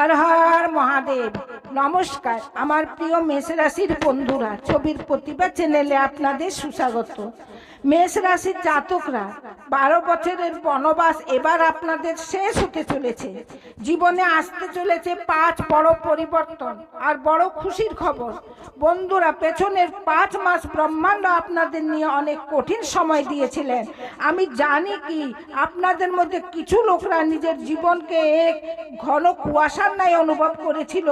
হর হর মহাদেব। নমস্কার আমার প্রিয় মেষ রাশির বন্ধুরা ছবির প্রতিভা চ্যানেলে আপনাদের সুস্বাগত। মেষ রাশির জাতকরা, বারো বছরের বনবাস এবার আপনাদের শেষ হতে চলেছে। জীবনে আসতে চলেছে পাঁচ বড় পরিবর্তন আর বড় খুশির খবর। বন্ধুরা, পেছনের পাঁচ মাস ব্রহ্মাণ্ড আপনাদের নিয়ে অনেক কঠিন সময় দিয়েছিলেন। আমি জানি কি, আপনাদের মধ্যে কিছু লোকরা নিজের জীবনকে এক ঘন কুয়াশার ন্যায় অনুভব করেছিল,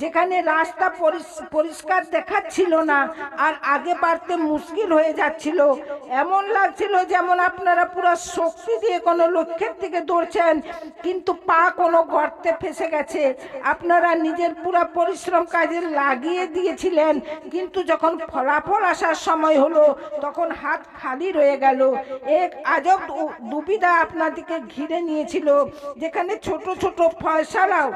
যেখানে রাস্তা পরিষ্কার দেখাচ্ছিল না আর আগে বাড়তে মুশকিল হয়ে যাচ্ছিল। এমন লাগছিল যেমন আপনারা পুরো শক্তি দিয়ে কোনো লক্ষ্যের দিকে দৌড়ছেন, কিন্তু পা কোনো গর্তে ফেসে গেছে। আপনারা নিজের পুরো পরিশ্রম কাজে লাগিয়ে দিয়েছিলেন, কিন্তু যখন ফলাফল আসার সময় হলো, তখন হাত খালি রয়ে গেল। এক আজব দুবিধা আপনাদেরকে ঘিরে নিয়েছিল, যেখানে ছোট ছোট ফয়সালাও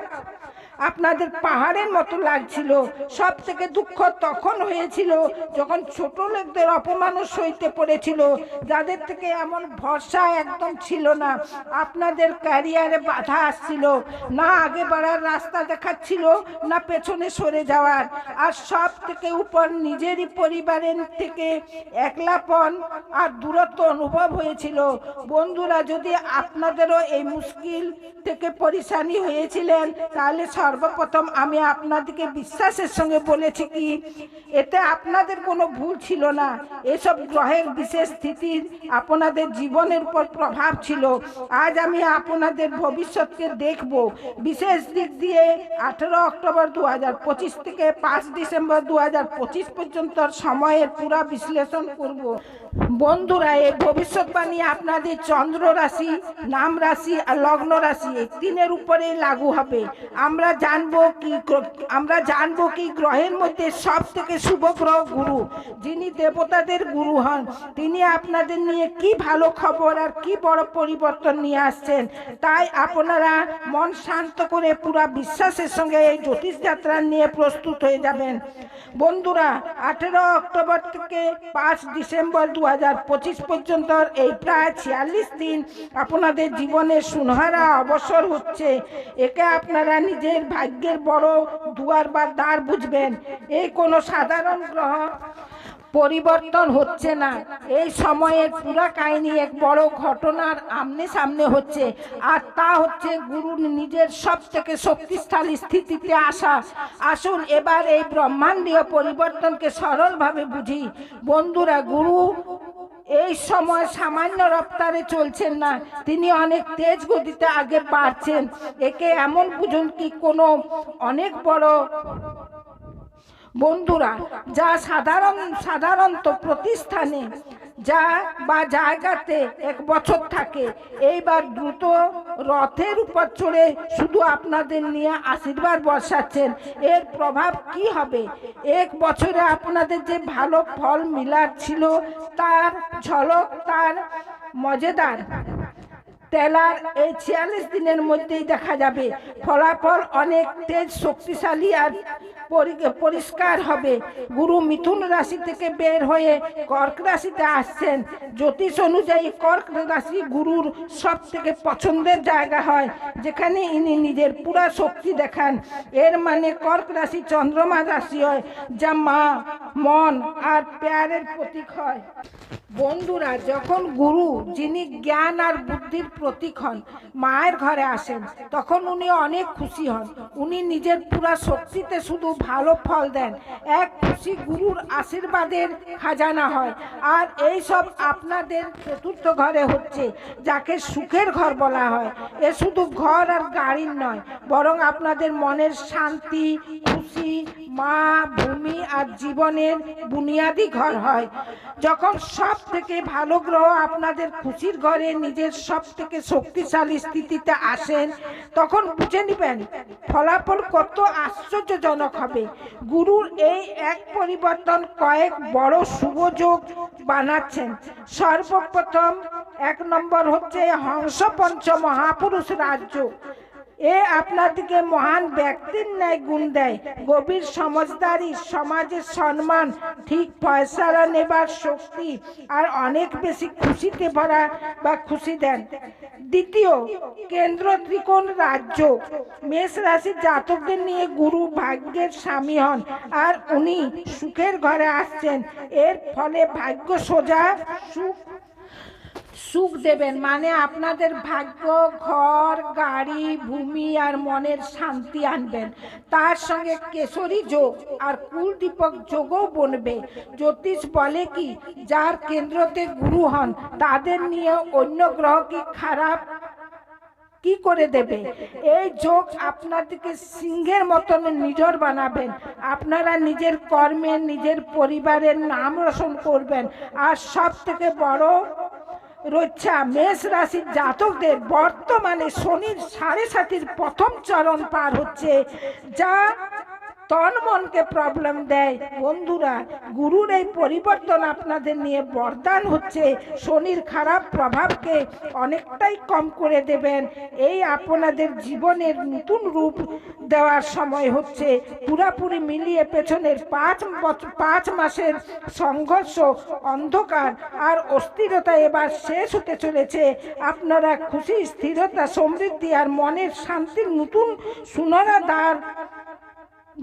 আপনাদের পাহাড়ের মতো লাগছিল। সব থেকে দুঃখ তখন হয়েছিল যখন ছোট লোকদের অপমানও সইতে পড়েছিল। যাদের থেকে এমন ভরসা একদম ছিল না। আপনাদের ক্যারিয়ারে বাধা আসছিল। না আগে বাড়ার রাস্তা দেখাচ্ছিল, না পেছনে সরে যাওয়ার। আর সব থেকে উপর নিজেরই পরিবারের থেকে একলাপন আর দূরত্ব অনুভব হয়েছিল। বন্ধুরা, যদি আপনাদেরও এই মুশকিল থেকে পরিশানি হয়েছিলেন, তাহলে সর্বপ্রথম আমি আপনাদেরকে বিশ্বাসের সঙ্গে বলেছি কি, এতে আপনাদের কোনো ভুল ছিল না। এসব গ্রহের বিশেষ স্থিতির আপনাদের জীবনের উপর প্রভাব ছিল। আজ আমি আপনাদের ভবিষ্যৎকে দেখব। বিশেষ দিক দিয়ে আঠেরো অক্টোবর দু হাজার পঁচিশ থেকে পাঁচ ডিসেম্বর দু হাজার পঁচিশ পর্যন্ত সময়ের পুরা বিশ্লেষণ করব। বন্ধুরা, এই ভবিষ্যৎবাণী আপনাদের চন্দ্র রাশি, নাম রাশি আর লগ্ন রাশি তিনের উপরেই লাগু হবে। আমরা জানব কি আমরা জানব কি গ্রহের মধ্যে সব থেকে শুভ গ্রহ গুরু। যিনি দেবতাদের গুরু হন, তিনি আপনাদের নিয়ে কি ভালো খবর আর কি বড় পরিবর্তন নিয়ে আসছেন। তাই আপনারা মন শান্ত করে পুরা বিশ্বাসের সঙ্গে এই জ্যোতিষ যাত্রা নিয়ে প্রস্তুত হয়ে যাবেন। বন্ধুরা, আঠেরো অক্টোবর থেকে পাঁচ ডিসেম্বর দু হাজার পঁচিশ পর্যন্ত এই প্রায় ছিয়াল্লিশ দিন আপনাদের জীবনে সুনহারা অবসর হচ্ছে। একে আপনারা নিজের ভাগ্যের বড় দুয়ার বা দ্বার বুঝবেন। এই কোনো সাধারণ গ্রহ পরিবর্তন হচ্ছে না। এই সময়ের পুরা কাহিনী এক বড় ঘটনার আমনে সামনে হচ্ছে। আর তা হচ্ছে গুরুর নিজের সব থেকে শক্তিশালী স্থিতিতে আসা। আসুন এবার এই ব্রহ্মাণ্ডীয় পরিবর্তনকে সরলভাবে বুঝি। বন্ধুরা, গুরু এই সময় সামান্য রপ্তারে চলছেন না। তিনি অনেক তেজ গতিতে আগে বাড়ছেন। একে এমন বুঝুন কি কোনো অনেক বড় বন্ধুরা, যা সাধারণ, সাধারণত প্রতিষ্ঠানে যা বা জায়গাতে এক বছর থাকে, এইবার দ্রুত রথের উপর চড়ে শুধু আপনাদের নিয়ে আশীর্বাদ বসাচ্ছেন। এর প্রভাব কি হবে? এক বছরে আপনাদের যে ভালো ফল মিলার ছিল, তার ঝলক, তার মজেদার তেলার এই ছিয়াল্লিশ দিনের মধ্যেই দেখা যাবে। ফলাফল অনেক তেজ, শক্তিশালী আর পরিষ্কার হবে। গুরু মিথুন রাশি থেকে বের হয়ে কর্ক রাশিতে আসছেন। জ্যোতিষ অনুযায়ী কর্ক রাশি গুরুর সব থেকে পছন্দের জায়গা হয়। যেখানে ইনি নিজের পুরা শক্তি দেখান। এর মানে কর্ক রাশি চন্দ্রমা রাশি হয়, যা মা, মন আর প্যারের প্রতীক হয়। বন্ধুরা, যখন গুরু, যিনি জ্ঞান আর বুদ্ধির প্রতীক হন, মায়ের ঘরে আসেন, তখন উনি অনেক খুশি হন। উনি নিজের পুরা শক্তিতে শুধু ভালো ফল দেন। এক খুশি গুরুর আশীর্বাদের খাজানা হয়। আর এই সব আপনাদের চতুর্থ ঘরে হচ্ছে, যাকে সুখের ঘর বলা হয়। এ শুধু ঘর আর গাড়ির নয়, বরং আপনাদের মনের শান্তি, খুশি মা, ভূমি আর জীবনের বুনিয়াদি ঘর হয়। যখন সব থেকে ভালো গ্রহ আপনাদের খুশির ঘরে নিজের সব থেকে শক্তিশালী স্থিতিতে আসেন, তখন বুঝে নেবেন ফলাফল কত আশ্চর্যজনক হবে। গুরুর এই এক পরিবর্তন কয়েক বড় শুভযোগ বানাচ্ছেন। সর্বপ্রথম এক নম্বর হচ্ছে হংসপঞ্চ মহাপুরুষ রাজ্য। এ আপনাদিকে মহান ব্যক্তির ন্যায় গুণ দেয়। গভীর সমজদারি সমাজের সম্মান, ঠিক ফয়সালা নেবার শক্তি, আর অনেক বেশি খুশিতে ভরা বা খুশি দেন। দ্বিতীয়, কেন্দ্র ত্রিকোণ রাজ্য। মেষ রাশির জাতকদের নিয়ে গুরু ভাগ্যের স্বামী হন, আর উনি সুখের ঘরে আসছেন। এর ফলে ভাগ্য সোজা, সুখ সুখ দেবেন। মানে আপনাদের ভাগ্য, ঘর, গাড়ি, ভূমি আর মনের শান্তি আনবেন। তার সঙ্গে কেশরী যোগ আর কুলদীপক যোগও বনবে। জ্যোতিষ বলে কি, যার কেন্দ্রতে গুরু হন, তাদের নিয়ে অন্য গ্রহ কি খারাপ? কি করে দেবে? এই যোগ আপনাদেরকে সিংহের মতন নিজর বানাবেন। আপনারা নিজের কর্মে, নিজের পরিবারের নাম রোশন করবেন। আর সব থেকে বড় রচ্ছা মেষ রাশির জাতকদের বর্তমানে শনির সাড়ে সাতির প্রথম চরণ পার হচ্ছে যা তন মনকে প্রবলেম দেয়। বন্ধুরা, গুরুর এই পরিবর্তন আপনাদের নিয়ে বরদান হচ্ছে। শনির খারাপ প্রভাবকে অনেকটাই কম করে দেবেন। এই আপনাদের জীবনের নতুন রূপ দেওয়ার সময় হচ্ছে। পুরাপুরি মিলিয়ে পেছনের পাঁচ পাঁচ মাসের সংঘর্ষ, অন্ধকার আর অস্থিরতা এবার শেষ হতে চলেছে। আপনারা খুশি, স্থিরতা, সমৃদ্ধি আর মনের শান্তির নতুন সুনরা দ্বার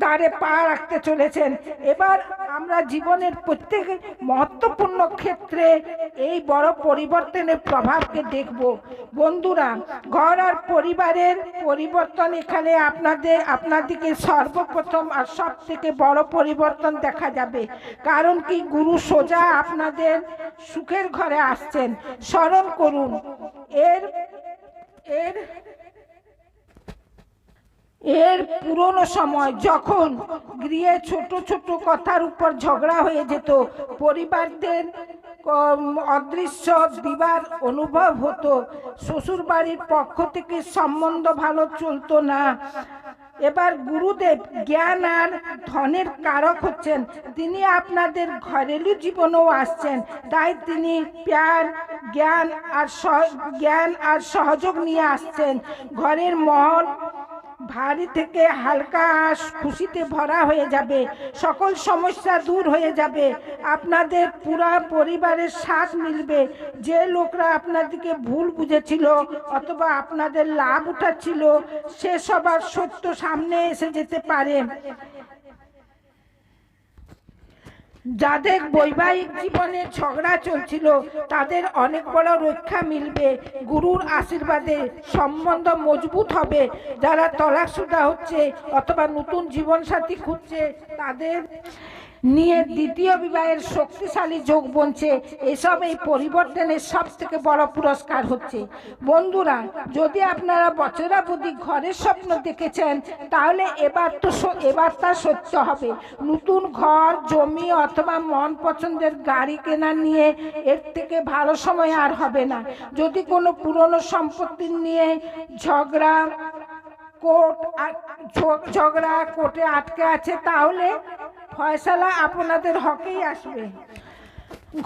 দ্বারে পা রাখতে চলেছেন। এবার আমরা জীবনের প্রত্যেক মহত্বপূর্ণ ক্ষেত্রে এই বড় পরিবর্তনের প্রভাবকে দেখব। বন্ধুরা, ঘর আর পরিবারের পরিবর্তন এখানে আপনাদের আপনাদেরকে সর্বপ্রথম আর সব থেকে বড় পরিবর্তন দেখা যাবে। কারণ কি, গুরু সোজা আপনাদের সুখের ঘরে আসছেন। স্মরণ করুন, এর এর এর পুরনো সময় যখন গৃহে ছোট ছোট কথার উপর ঝগড়া হয়ে যেত, পরিবারদের অদৃশ্য দিবার অনুভব হতো। শ্বশুর বাড়ির পক্ষ থেকে সম্বন্ধ ভালো চলতো না। এবার গুরুদেব জ্ঞান আর ধনের কারক হচ্ছেন। তিনি আপনাদের ঘরেলু জীবনেও আসছেন। তাই তিনি প্যার, জ্ঞান আর জ্ঞান আর সহযোগ নিয়ে আসছেন। ঘরের মহল ভারী থেকে হালকা খুশিতে ভরা হয়ে যাবে। সকল সমস্যা দূর হয়ে যাবে। আপনাদের পুরা পরিবারের সাথ মিলবে। যে লোকরা আপনাদেরকে ভুল বুঝেছিল অথবা আপনাদের লাভ উঠাচ্ছিল, সে সবার সত্য সামনে এসে যেতে পারে। যাদের বৈবাহিক জীবনে ঝগড়া চলছিল, তাদের অনেক বড় রক্ষা মিলবে। গুরুর আশীর্বাদে সম্বন্ধ মজবুত হবে। যারা তলাকসুদা হচ্ছে অথবা নতুন জীবনসাথী খুঁজছে, তাদের নিয়ে দ্বিতীয় বিবাহের শক্তিশালী যোগ বনছে। এসব এই পরিবর্তনের সব থেকে বড় পুরস্কার হচ্ছে। বন্ধুরা, যদি আপনারা বছরাবধি ঘরের স্বপ্ন দেখেছেন, তাহলে এবার তো এবার তা সত্য হবে। নতুন ঘর, জমি অথবা মন পছন্দের গাড়ি কেনা নিয়ে এর থেকে ভালো সময় আর হবে না। যদি কোনো পুরনো সম্পত্তি নিয়ে ঝগড়া কোর্ট ঝগড়া কোর্টে আটকে আছে, তাহলে ফয়সালা আপনাদের হকেই আসবে।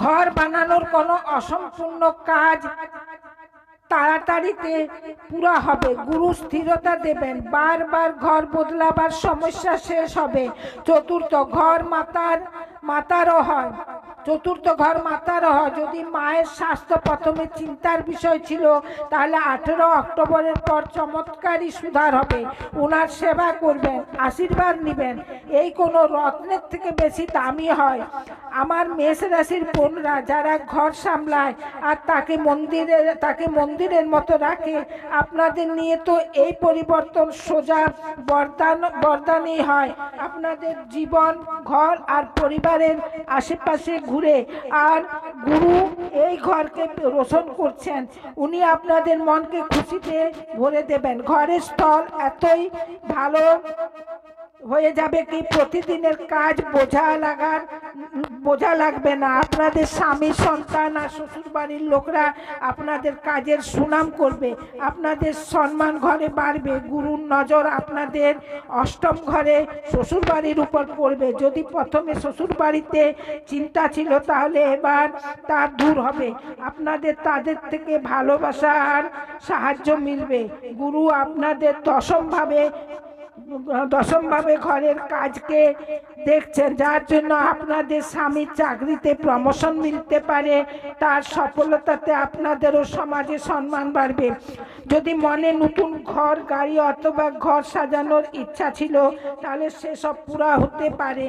ঘর বানানোর কোনো অসম্পূর্ণ কাজ তাড়াতাড়িতে পুরা হবে। গুরু স্থিরতা দেবেন। বারবার ঘর বদলাবার সমস্যা শেষ হবে। চতুর্থ, ঘর মাতার মাতারও হয়। চতুর্থ ঘর মাতার হয়। যদি মায়ের স্বাস্থ্য প্রথমে চিন্তার বিষয় ছিল, তাহলে আঠেরো অক্টোবরের পর চমৎকারই সুধার হবে। ওনার সেবা করবেন, আশীর্বাদ নেবেন। এই কোনো রত্নের থেকে বেশি দামি হয়। আমার মেষ রাশির বোনরা যারা ঘর সামলায় আর তাকে মন্দিরে, তাকে মন্দিরের মতো রাখে, আপনাদের নিয়ে তো এই পরিবর্তন সোজা বরদান, বরদানই হয়। আপনাদের জীবন, ঘর আর পরিবারের আশেপাশে ঘুরে আর গুরু এই ঘরকে রোশন করছেন। উনি আপনাদের মনকে খুশিতে ভরে দেবেন। ঘরের স্থল এতই ভালো হয়ে যাবে কি প্রতিদিনের কাজ বোঝা লাগার বোঝা লাগবে না। আপনাদের স্বামী, সন্তান আর শ্বশুর বাড়ির লোকরা আপনাদের কাজের সুনাম করবে, আপনাদের সম্মান ঘরে বাড়বে, গুরুর নজর আপনাদের অষ্টম ঘরে শ্বশুর বাড়ির উপর পড়বে। যদি প্রথমে শ্বশুর বাড়িতে চিন্তা ছিল, তাহলে এবার তা দূর হবে। আপনাদের তাদের থেকে ভালোবাসা আর সাহায্য মিলবে। গুরু আপনাদের দশমভাবে দশমভাবে ঘরের কাজকে দেখছেন, যার জন্য আপনাদের স্বামীর চাকরিতে প্রমোশন মিলতে পারে, তার সফলতাতে আপনাদেরও সমাজে সম্মান বাড়বে। যদি মনে নতুন ঘর, গাড়ি অথবা ঘর সাজানোর ইচ্ছা ছিল, তাহলে সেসব পুরা হতে পারে।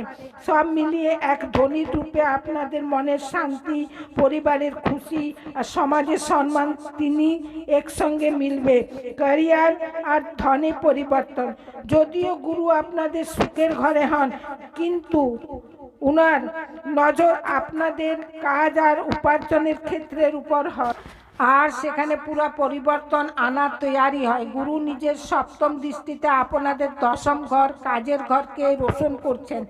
সব মিলিয়ে এক ধনী রূপে আপনাদের মনের শান্তি, পরিবারের খুশি আর সমাজের সম্মান তিনি একসঙ্গে মিলবে। ক্যারিয়ার আর ধনে পরিবর্তন। যদিও গুরু আপনাদের সুখের ঘরে হন, কিন্তু উনার নজর আপনাদের কাজ আর উপার্জনের ক্ষেত্রের উপর হয়। আর সেখানে পুরো পরিবর্তন আনার তৈয়ারি হয়। গুরু নিজের সপ্তম দৃষ্টিতে আপনাদের দশম ঘর, কাজের ঘরকে রোশন করছেন।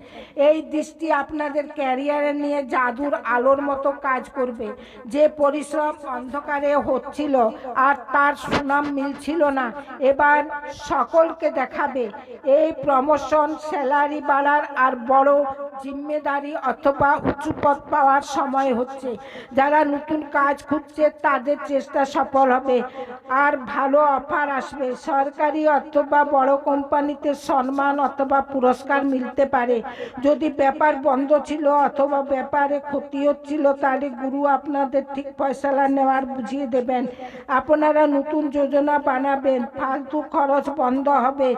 এই দৃষ্টি আপনাদের ক্যারিয়ারে নিয়ে জাদুর আলোর মতো কাজ করবে। যে পরিশ্রম অন্ধকারে হচ্ছিল আর তার সুনাম মিলছিল না, এবার সকলকে দেখাবে। এই প্রমোশন স্যালারি বাড়ার আর বড় জিম্মেদারি অথবা উঁচু পদ পাওয়ার সময় হচ্ছে। যারা নতুন কাজ খুঁজছে, তাদের চেষ্টা সফল হবে। আর ভালো অফার আসবে। সরকারি অথবা বড় কোম্পানিতে সম্মান অথবা পুরস্কার মিলতে পারে। যদি ব্যাপার বন্ধ ছিল অথবা ব্যাপারে ক্ষতি হচ্ছিল তাহলে গুরু আপনাদের ঠিক ফয়সালা নেওয়ার বুঝিয়ে দেবেন। আপনারা নতুন যোজনা বানাবেন, ফালতু খরচ বন্ধ হবে,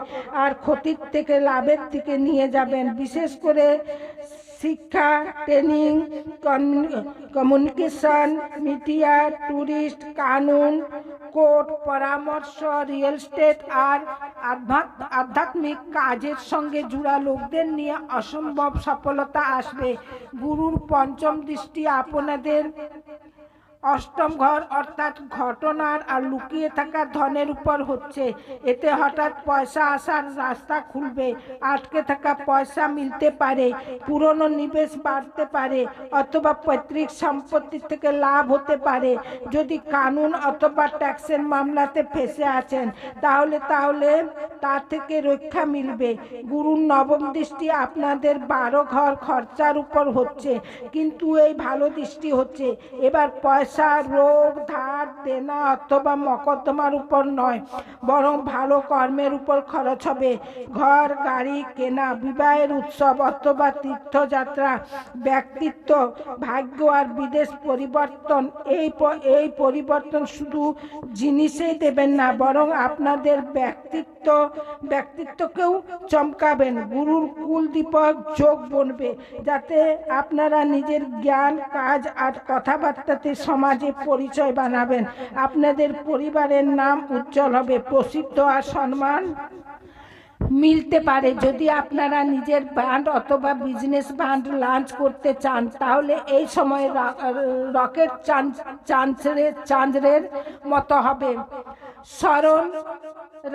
আর ক্ষতির থেকে লাভের দিকে নিয়ে যাবেন। বিশেষ করে শিক্ষা, ট্রেনিং কমিউনিকেশন, মিডিয়া ট্যুরিস্ট কানুন কোর্ট পরামর্শ, রিয়েল স্টেট আর আধ্যাত্মিক কাজের সঙ্গে জুড়া লোকদের নিয়ে অসম্ভব সফলতা আসবে। গুরুর পঞ্চম দৃষ্টি আপনাদের অষ্টম ঘর অর্থাৎ ঘটনার আর লুকিয়ে থাকা ধনের উপর হচ্ছে। এতে হঠাৎ পয়সা আসার রাস্তা খুলবে, আটকে থাকা পয়সা মিলতে পারে, পুরনো নিবেশ বাড়তে পারে, অথবা পৈতৃক সম্পত্তি থেকে লাভ হতে পারে। যদি কানুন অথবা ট্যাক্সের মামলাতে ফেসে আছেন, তাহলে তাহলে তা থেকে রক্ষা মিলবে। গুরুর নবম দৃষ্টি আপনাদের বারো ঘর খরচার উপর হচ্ছে, কিন্তু এই ভালো দৃষ্টি হচ্ছে। এবার পয়সা রোগ, ধার, দেনা অথবা মকদ্দমার উপর নয়, বরং ভালো কর্মের উপর খরচ হবে। ঘর, গাড়ি, কেনা, বিবাহের উৎসব অথবা তীর্থযাত্রা, ব্যক্তিত্ব, ভাগ্য আর বিদেশ পরিবর্তন, এই এই পরিবর্তন শুধু জিনিসেই দেবেন না, বরং আপনাদের ব্যক্তিত্ব, ব্যক্তিত্বকেও চমকাবেন। গুরুর কুল দীপক যোগ বনবে, যাতে আপনারা নিজের জ্ঞান, কাজ আর কথাবার্তাতে সমাজে পরিচয় বানাবেন। আপনাদের পরিবারের নাম উজ্জ্বল হবে, প্রসিদ্ধ আর সম্মান মিলতে পারে। যদি আপনারা নিজের ব্র্যান্ড অথবা বিজনেস ব্র্যান্ড লঞ্চ করতে চান, তাহলে এই সময় রকেট চান্স চান্সের চান্সের মতো হবে। স্মরণ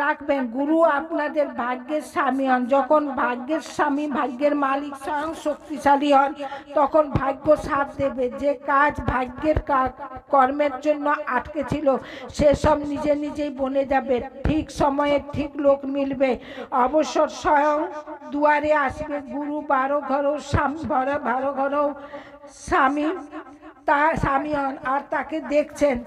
রাখবেন, গুরু আপনাদের ভাগ্যের স্বামী হন। যখন ভাগ্যের স্বামী ভাগ্যের মালিক স্বয়ং শক্তিশালী হন, তখন ভাগ্য সাথ দেবে। যে কাজ ভাগ্যের কর্মের জন্য আটকে ছিল, সেসব নিজে নিজেই বনে যাবে। ঠিক সময়ে ঠিক লোক মিলবে। অবসর স্বয়ং দুয়ারে আসবে। গুরু বারো ঘরও স্বামী ভরা বারো ঘরও স্বামী তা স্বামী হন। আর তাকে দেখছেন।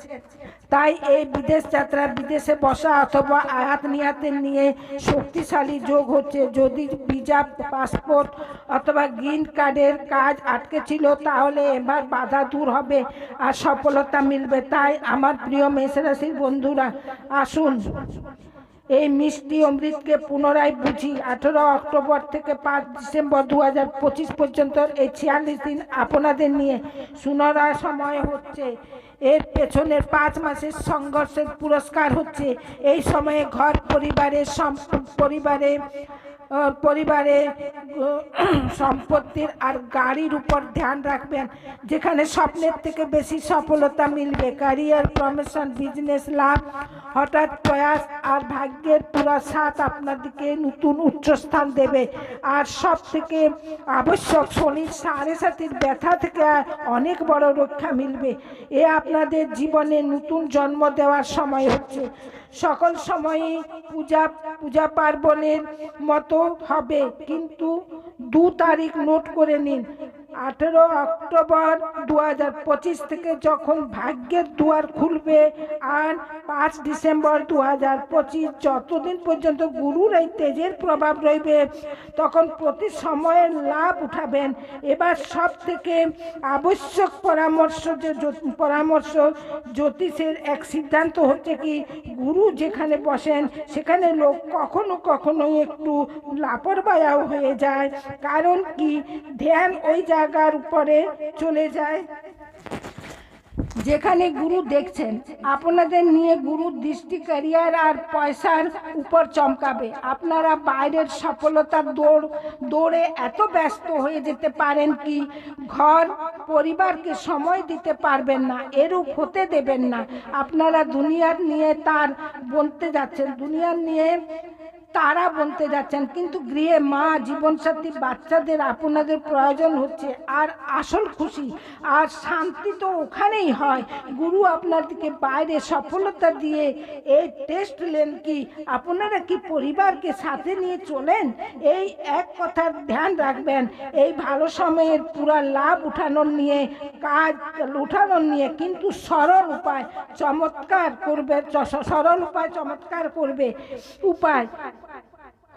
তাই এই বিদেশ যাত্রা বিদেশে বসা অথবা আয়াত নিয়াতে নিয়ে শক্তিশালী যোগ হচ্ছে। যদি ভিজা পাসপোর্ট অথবা গ্রিন কার্ডের কাজ আটকে ছিল, তাহলে এবার বাধা দূর হবে আর সফলতা মিলবে। তাই আমার প্রিয় মেষরাশির বন্ধুরা, আসুন। এই মিষ্টি অমৃতকে পুনরায় বুঝি আঠেরো অক্টোবর থেকে পাঁচ ডিসেম্বর দু হাজার পঁচিশ পর্যন্ত এই ছিয়াল্লিশ দিন আপনাদের নিয়ে সুনরা সময় হচ্ছে। এর পেছনের পাঁচ মাসের সংঘর্ষের পুরস্কার হচ্ছে। এই সময়ে ঘর, পরিবারের পরিবারে পরিবারে সম্পত্তির আর গাড়ির উপর ধ্যান রাখবেন, যেখানে স্বপ্নের থেকে বেশি সফলতা মিলবে। ক্যারিয়ার প্রমোশন বিজনেস লাভ, হঠাৎ প্রয়াস আর ভাগ্যের পুরা সাথ আপনাদেরকে নতুন উচ্চস্থান দেবে। আর সব থেকে আবশ্যক শনির সাড়ে সাতির ব্যথা থেকে অনেক বড় রক্ষা মিলবে। এ আপনাদের জীবনে নতুন জন্ম দেওয়ার সময় হচ্ছে। সকল সময়ে পূজা পূজা পার্বণের মতো হবে। কিন্তু দু তারিখ নোট করে নিন। আঠেরো অক্টোবর দু হাজার পঁচিশ থেকে যখন ভাগ্যের দুয়ার খুলবে আর পাঁচ ডিসেম্বর দু হাজার পঁচিশ যতদিন পর্যন্ত গুরুর এই তেজের প্রভাব রইবে, তখন প্রতি সময়ের লাভ উঠাবেন। এবার সব থেকে আবশ্যক পরামর্শ যে পরামর্শ জ্যোতিষের এক সিদ্ধান্ত হচ্ছে কি, গুরু যেখানে বসেন সেখানে লোক কখনো কখনো একটু লাপরবায়াও হয়ে যায়। কারণ কি, ধ্যান ওই জায়গার উপরে চলে যায়। যেখানে গুরু দেখছেন, আপনাদের নিয়ে গুরুর দৃষ্টি, ক্যারিয়ার আর পয়সার উপর চমকাবে। আপনারা বাইরের সফলতার দৌড়, দৌড়ে এত ব্যস্ত হয়ে যেতে পারেন কি? ঘর, পরিবারকে সময় দিতে পারবেন না, এরূপ হতে দেবেন না। আপনারা দুনিয়ার নিয়ে তার বলতে যাচ্ছেন। দুনিয়ার নিয়ে তারা বলতে যাচ্ছেন, কিন্তু গৃহে মা জীবনসাথী বাচ্চাদের আপনাদের প্রয়োজন হচ্ছে, আর আসল খুশি আর শান্তি তো ওখানেই হয়। গুরু আপনাদেরকে বাইরে সফলতা দিয়ে এই টেস্ট নেন কি? আপনারা কি পরিবারকে সাথে নিয়ে চলেন? এই এক কথার ধ্যান রাখবেন। এই ভালো সময়ের পুরা লাভ উঠানোর নিয়ে, কাজ উঠানোর নিয়ে কিন্তু সরল উপায় চমৎকার করবে সরল উপায় চমৎকার করবে। উপায়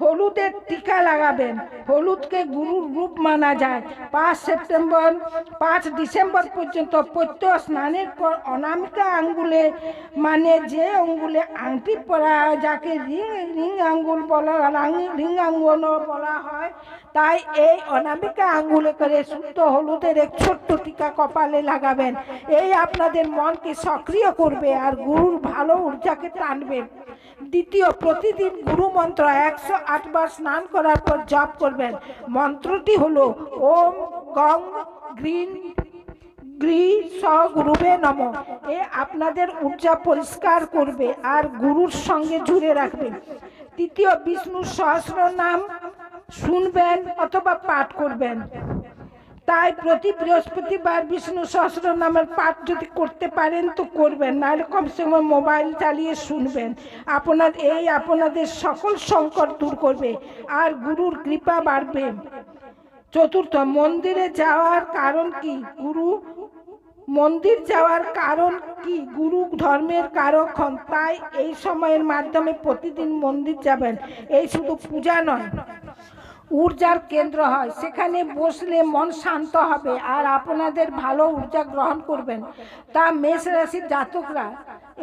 হলুদের টিকা লাগাবেন। হলুদকে গুরুর রূপ মানা যায়। পাঁচ সেপ্টেম্বর, পাঁচ ডিসেম্বর পর্যন্ত প্রত্যহ স্নানের পর অনামিকা আঙ্গুলে মানে যে আঙ্গুলে আংটি পরা হয় যাকে রিং রিং আঙ্গুল বলা রাং- রিং আঙ্গুল বলা হয়, তাই এই অনামিকা আঙ্গুলে করে শুদ্ধ হলুদের এক ছোট্ট টিকা কপালে লাগাবেন। এই আপনাদের মনকে সক্রিয় করবে আর গুরুর ভালো ঊর্জাকে টানবে। দ্বিতীয় প্রতিদিন গুরু মন্ত্র একশো আটবার স্নান করার পর জপ করবেন। মন্ত্রটি হল, ওম গং গ্রিন গ্রী স গুরুবে নম। এ আপনাদের ঊর্জা পরিষ্কার করবে আর গুরুর সঙ্গে জুড়ে রাখবে। তৃতীয় বিষ্ণু সহস্র নাম শুনবেন অথবা পাঠ করবেন। তাই প্রতি বৃহস্পতিবার বিষ্ণু সহস্র নামের পাঠ যদি করতে পারেন তো করবেন, নাহলে কমসে কম মোবাইল চালিয়ে শুনবেন। আপনার এই আপনাদের সকল সংকট দূর করবে আর গুরুর কৃপা বাড়বে। চতুর্থ, মন্দিরে যাওয়ার কারণ কি? গুরু, মন্দির যাওয়ার কারণ কি? গুরু ধর্মের কারক হন, তাই এই সময়ের মাধ্যমে প্রতিদিন মন্দির যাবেন। এই শুধু পূজা নয় ঊর্জার কেন্দ্র হয়। সেখানে বসলে মন শান্ত হবে আর আপনাদের ভালো ঊর্জা গ্রহণ করবেন। তা মেষ রাশির জাতকরা,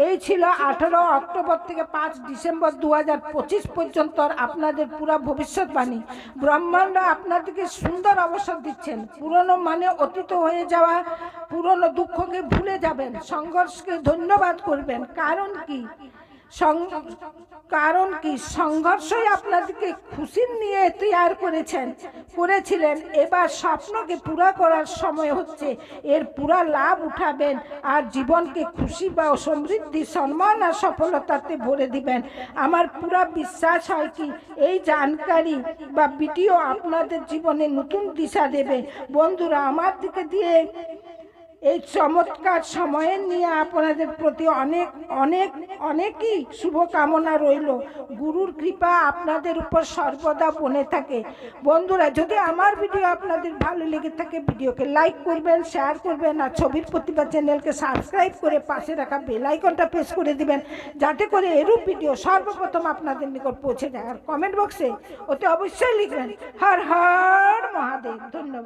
এই ছিল আঠেরো অক্টোবর থেকে পাঁচ ডিসেম্বর দু পঁচিশ পর্যন্ত আপনাদের পুরা ভবিষ্যৎবাণী। ব্রহ্মাণ্ড আপনাদেরকে সুন্দর অবসর দিচ্ছেন। পুরনো মানে অতীত হয়ে যাওয়া, পুরনো দুঃখকে ভুলে যাবেন। সংঘর্ষকে ধন্যবাদ করবেন। কারণ কি? কারণ কি? সংঘর্ষই আপনাদেরকে খুশি নিয়ে তৈয়ার করেছেন, করেছিলেন। এবার স্বপ্নকে পুরা করার সময় হচ্ছে। এর পুরা লাভ উঠাবেন আর জীবনকে খুশি বা সমৃদ্ধি, সম্মান আর সফলতাতে ভরে দিবেন। আমার পুরা বিশ্বাস হয় কি? এই জানকারি বা ভিডিও আপনাদের জীবনে নতুন দিশা দেবে। বন্ধুরা, আমার দিকে দিয়ে এই চমৎকার সময়ের নিয়ে আপনাদের প্রতি অনেক অনেক, অনেকই শুভকামনা রইল। গুরুর কৃপা আপনাদের উপর সর্বদা বনে থাকে। বন্ধুরা, যদি আমার ভিডিও আপনাদের ভালো লেগে থাকে, ভিডিওকে লাইক করবেন, শেয়ার করবেন, আর ছবির প্রতিভা চ্যানেলকে সাবস্ক্রাইব করে পাশে রাখা বেল আইকনটা প্রেস করে দিবেন, যাতে করে এরূপ ভিডিও সর্বপ্রথম আপনাদের নিকট পৌঁছে যায়। আর কমেন্ট বক্সে ওতে অবশ্যই লিখবেন, হর হর মহাদেব। ধন্যবাদ।